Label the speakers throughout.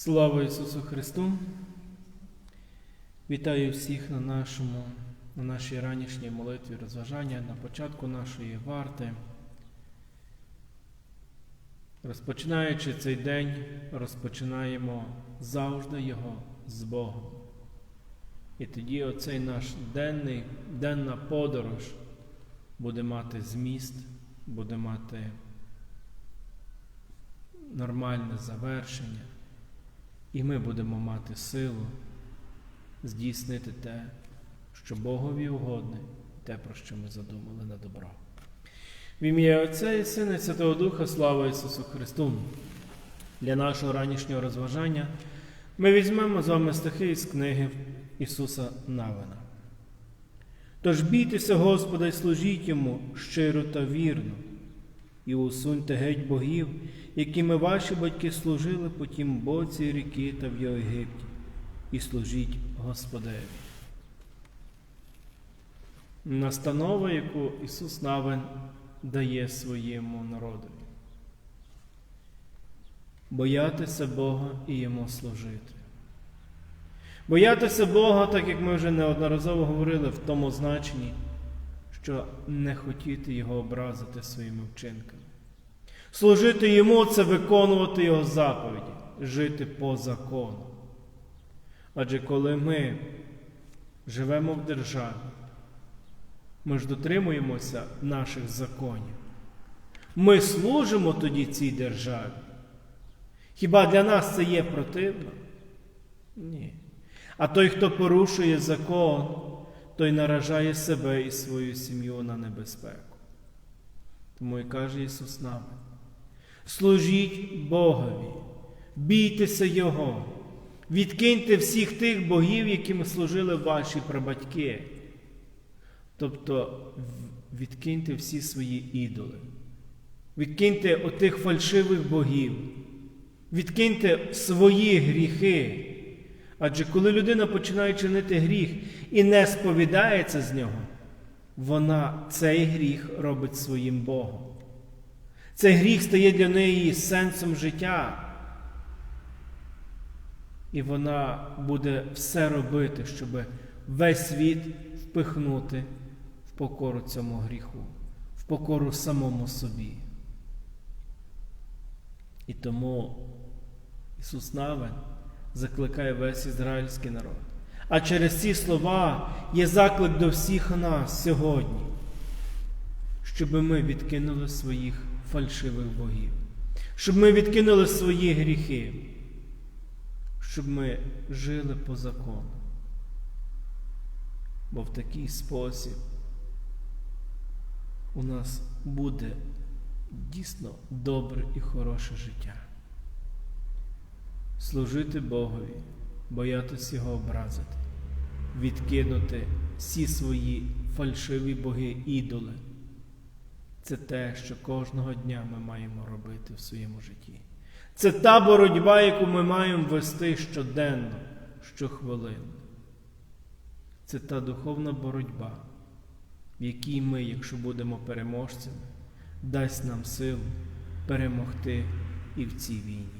Speaker 1: Слава Ісусу Христу! Вітаю всіх на, нашому, на нашій ранішній молитві розважання на початку нашої варти. Розпочинаючи цей день, розпочинаємо завжди його з Богом. І тоді оцей наш денний, денна подорож буде мати зміст, буде мати нормальне завершення. І ми будемо мати силу здійснити те, що Богові угодне, те, про що ми задумали на добро. В ім'я Отця і Сина і Святого Духа, слава Ісусу Христу! Для нашого ранішнього розважання ми візьмемо з вами стихи із книги Ісуса Навина. Тож бійтеся Господа і служіть йому щиро та вірно, і усуньте геть богів, якими ваші батьки служили по тім боці ріки та в Єгипті, і служіть Господеві. Настанова, яку Ісус Навин дає своєму народові. Боятися Бога і йому служити. Боятися Бога, так як ми вже неодноразово говорили в тому значенні, що не хотіти Його образити своїми вчинками. Служити Йому це виконувати Його заповіді, жити по закону. Адже коли ми живемо в державі, ми ж дотримуємося наших законів. Ми служимо тоді цій державі. Хіба для нас це є противно? Ні. А той, хто порушує закон, той наражає себе і свою сім'ю на небезпеку. Тому і каже Ісус нам: служіть Богові, бійтеся Його, відкиньте всіх тих богів, якими служили ваші прабатьки. Тобто відкиньте всі свої ідоли, відкиньте отих фальшивих богів, відкиньте свої гріхи. Адже коли людина починає чинити гріх і не сповідається з нього, вона цей гріх робить своїм Богом. Цей гріх стає для неї сенсом життя. І вона буде все робити, щоб весь світ впихнути в покору цьому гріху, в покору самому собі. І тому Ісус Навин закликає весь ізраїльський народ. А через ці слова є заклик до всіх нас сьогодні, щоб ми відкинули своїх фальшивих богів, щоб ми відкинули свої гріхи, щоб ми жили по закону. Бо в такий спосіб у нас буде дійсно добре і хороше життя служити Богові, боятися Його образити, відкинути всі свої фальшиві боги, ідоли. Це те, що кожного дня ми маємо робити в своєму житті. Це та боротьба, яку ми маємо вести щоденно, щохвилинно. Це та духовна боротьба, в якій ми, якщо будемо переможцями, дасть нам силу перемогти і в цій війні.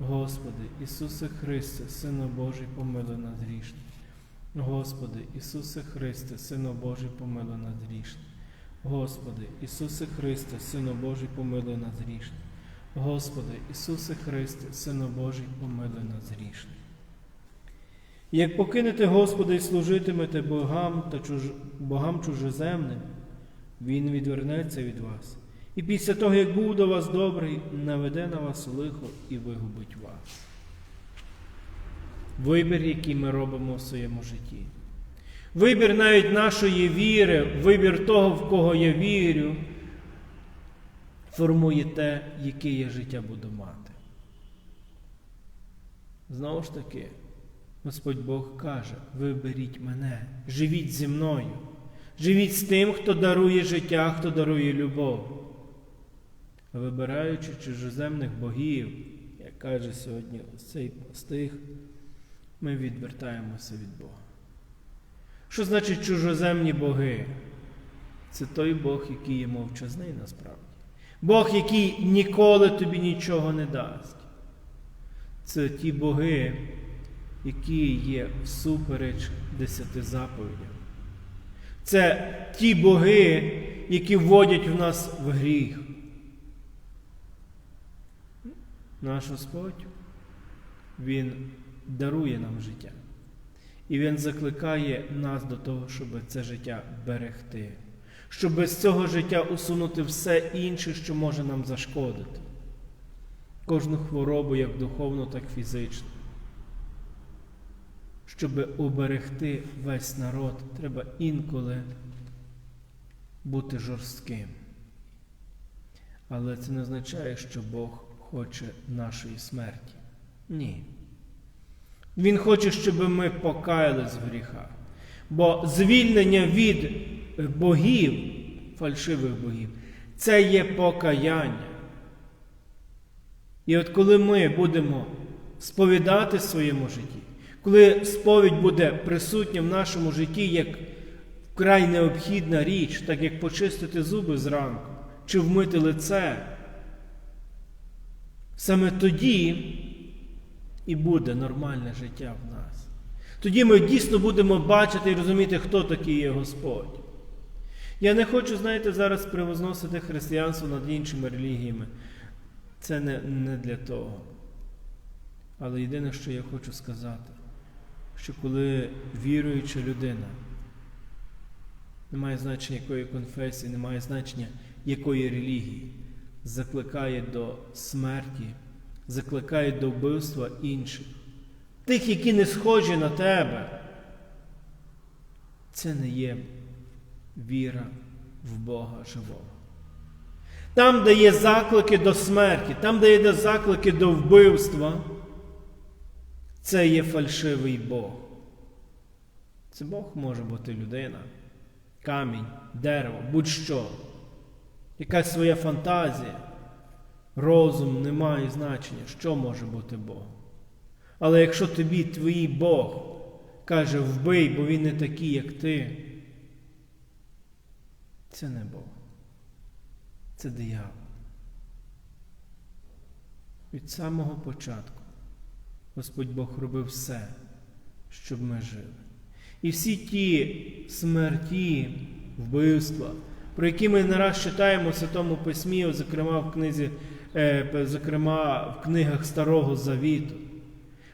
Speaker 1: Господи, Ісусе Христе, Сино Божий, помилуй нас грішних. Господи, Ісусе Христе, Сино Божий, помилуй нас грішних. Господи, Ісусе Христе, Сино Божий, помилуй нас грішних. Господи, Ісусе Христе, Сино Божий, помилуй нас грішних. Як покинете Господа і служитимете богам та чуж... богам чужеземним, Він відвернеться від вас. І після того, як був до вас добрий, наведе на вас лихо і вигубить вас. Вибір, який ми робимо в своєму житті. Вибір навіть нашої віри, вибір того, в кого я вірю, формує те, яке я життя буду мати. Знову ж таки, Господь Бог каже: виберіть мене, живіть зі мною, живіть з тим, хто дарує життя, хто дарує любов. Вибираючи чужоземних богів, як каже сьогодні цей стих, ми відвертаємося від Бога. Що значить чужоземні боги? Це той Бог, який є мовчазний насправді. Бог, який ніколи тобі нічого не дасть. Це ті боги, які є всупереч десяти заповідям. Це ті боги, які вводять в нас в гріх. Наш Господь, Він дарує нам життя. І Він закликає нас до того, щоб це життя берегти, щоб з цього життя усунути все інше, що може нам зашкодити. Кожну хворобу, як духовну, так і фізичну. Щоб уберегти весь народ, треба інколи бути жорстким. Але це не означає, що Бог хоче нашої смерті. Ні. Він хоче, щоб ми покаялись в гріхах. Бо звільнення від богів, фальшивих богів, це є покаяння. І от коли ми будемо сповідати в своєму житті, коли сповідь буде присутня в нашому житті як вкрай необхідна річ, так як почистити зуби зранку чи вмити лице, саме тоді і буде нормальне життя в нас. Тоді ми дійсно будемо бачити і розуміти, хто такий є Господь. Я не хочу, знаєте, зараз превозносити християнство над іншими релігіями. Це не, не для того. Але єдине, що я хочу сказати, що коли віруюча людина, немає значення якої конфесії, немає значення якої релігії, закликає до смерті, закликає до вбивства інших, тих, які не схожі на тебе, це не є віра в Бога живого. Там, де є заклики до смерті, там, де є заклики до вбивства, це є фальшивий Бог. Це Бог може бути людина, камінь, дерево, будь-що. Якась своя фантазія, розум не має значення, що може бути Бог. Але якщо тобі твій Бог каже вбий, бо він не такий, як ти, це не Бог. Це диявол. Від самого початку Господь Бог робив все, щоб ми жили. І всі ті смерті, вбивства, про які ми не раз читаємо в Святому Письмі, зокрема в книзі, зокрема в книгах Старого Завіту,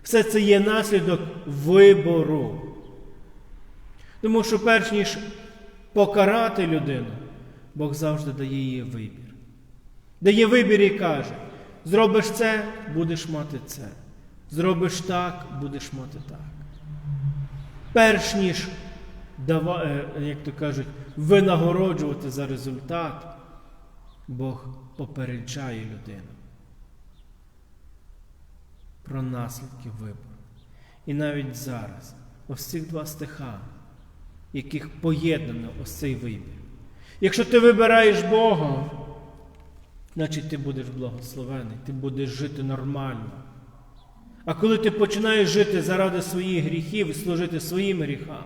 Speaker 1: все це є наслідок вибору. Тому що перш ніж покарати людину, Бог завжди дає їй вибір. Дає вибір і каже: зробиш це, будеш мати це. Зробиш так, будеш мати так. Перш ніж, як то кажуть, винагороджувати за результат, Бог попереджає людину про наслідки вибору. І навіть зараз, ось цих два стиха, яких поєднано ось цей вибір. Якщо ти вибираєш Бога, значить ти будеш благословений, ти будеш жити нормально. А коли ти починаєш жити заради своїх гріхів і служити своїм гріхам,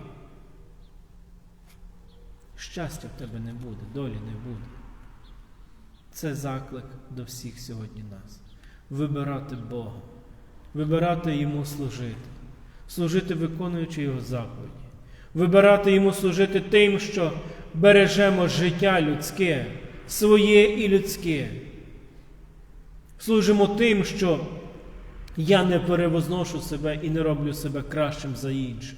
Speaker 1: щастя в тебе не буде, долі не буде. Це заклик до всіх сьогодні нас. Вибирати Бога, вибирати Йому служити, служити, виконуючи Його заповіді, вибирати Йому служити тим, що бережемо життя людське, своє і людське. Служимо тим, що Я не перевозношу себе і не роблю себе кращим за інших.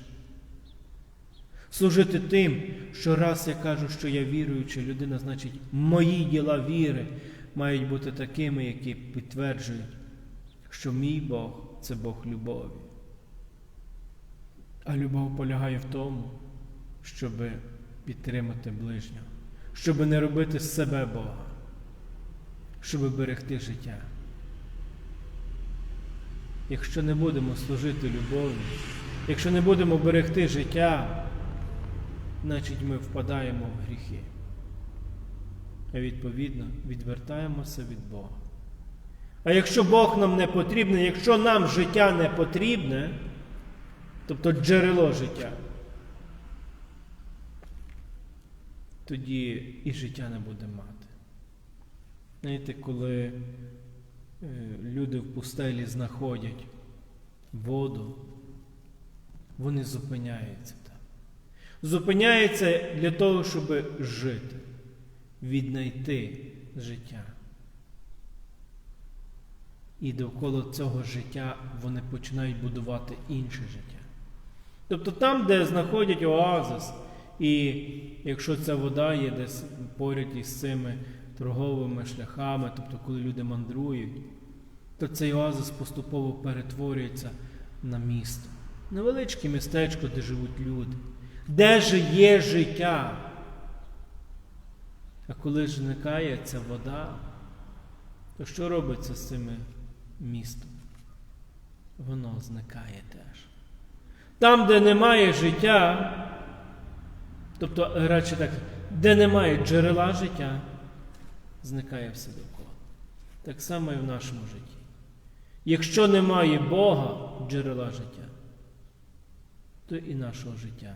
Speaker 1: Служити тим, що раз я кажу, що я віруюча людина, значить, мої діла віри мають бути такими, які підтверджують, що мій Бог це Бог любові. А любов полягає в тому, щоб підтримати ближнього, щоб не робити з себе Бога, щоб берегти життя. Якщо не будемо служити любові, якщо не будемо берегти життя, значить ми впадаємо в гріхи. А відповідно відвертаємося від Бога. А якщо Бог нам не потрібний, якщо нам життя не потрібне, тобто джерело життя, тоді і життя не буде мати. Знаєте, коли е, люди в пустелі знаходять воду, вони зупиняються там. Зупиняються для того, щоб жити, віднайти життя. І довкола цього життя вони починають будувати інше життя. Тобто там, де знаходять оазис, і якщо ця вода є десь поряд із цими торговими шляхами, тобто коли люди мандрують, то цей оазис поступово перетворюється на місто. Невеличке містечко, де живуть люди, де же є життя. А коли ж зникає ця вода, то що робиться з цими містом? Воно зникає теж. Там, де немає життя, тобто, радше так, де немає джерела життя, зникає все довкола. Так само і в нашому житті. Якщо немає Бога, джерела життя, то і нашого життя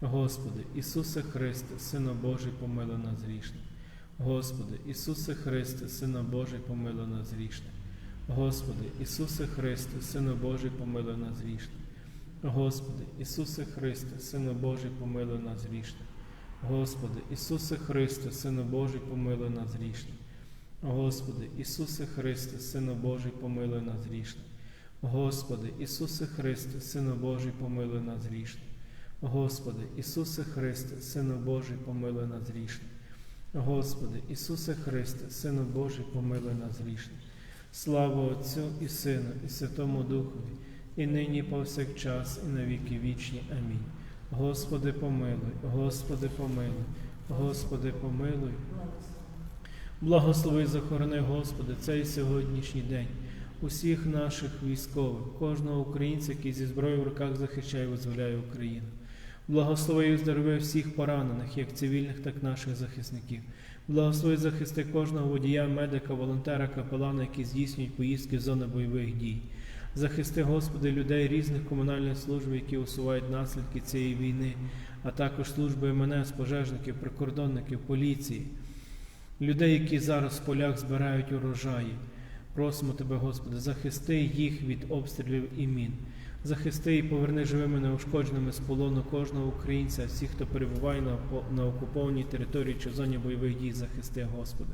Speaker 1: Господи, Ісусе Христе, Сина Божий, помилуй нас грішних. Господи, Ісусе Христе, Сина Божий, помилуй нас грішних. Господи, Ісусе Христе, Сина Божий, помилуй нас грішних. Господи, Ісусе Христе, Сина Божий, помилуй нас грішних. Господи, Ісусе Христе, Сина Божий, помилуй нас грішних. Господи, Ісусе Христе, Сина Божий, помилуй нас грішних. Господи, Ісусе Христе, Сина Божий, помилуй нас грішних. Господи, Ісусе Христе, Сину Божий, помилуй нас грішних. Господи, Ісусе Христе, Сину Божий, помилуй нас грішних. Слава Отцю і Сину, і Святому Духові, і нині, і повсякчас, і на віки вічні. Амінь. Господи, помилуй, Господи, помилуй, Господи, помилуй. Благослови, захорони, Господи, цей сьогоднішній день, усіх наших військових, кожного українця, який зі зброєю в руках захищає і визволяє Україну. Благослови і здорови всіх поранених, як цивільних, так і наших захисників. Благослови захисти кожного водія, медика, волонтера, капелана, які здійснюють поїздки в зони бойових дій. Захисти, Господи, людей різних комунальних служб, які усувають наслідки цієї війни, а також служби МНС, пожежників, прикордонників, поліції, людей, які зараз в полях збирають урожаї. Просимо Тебе, Господи, захисти їх від обстрілів і мін. Захисти і поверни живими неушкодженими з полону кожного українця, всіх, хто перебуває на, на окупованій території чи зоні бойових дій, захисти, Господи.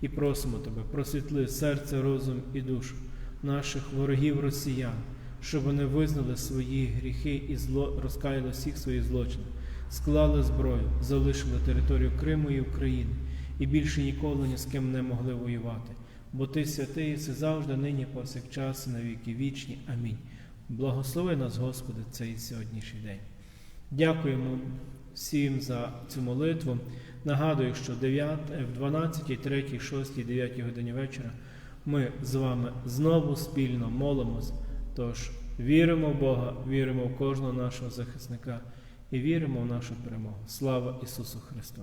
Speaker 1: І просимо Тебе, просвітли серце, розум і душу наших ворогів росіян, щоб вони визнали свої гріхи і зло розкаяли всіх своїх злочинів, склали зброю, залишили територію Криму і України і більше ніколи ні з ким не могли воювати. Бо Ти святий, і завжди, нині, повсякчас, і на віки вічні. Амінь. Благослови нас, Господи, цей сьогоднішній день. Дякуємо всім за цю молитву. Нагадую, що 9, в 12, 3, 6, 9 годині вечора ми з вами знову спільно молимось. Тож віримо в Бога, віримо в кожного нашого захисника і віримо в нашу перемогу. Слава Ісусу Христу!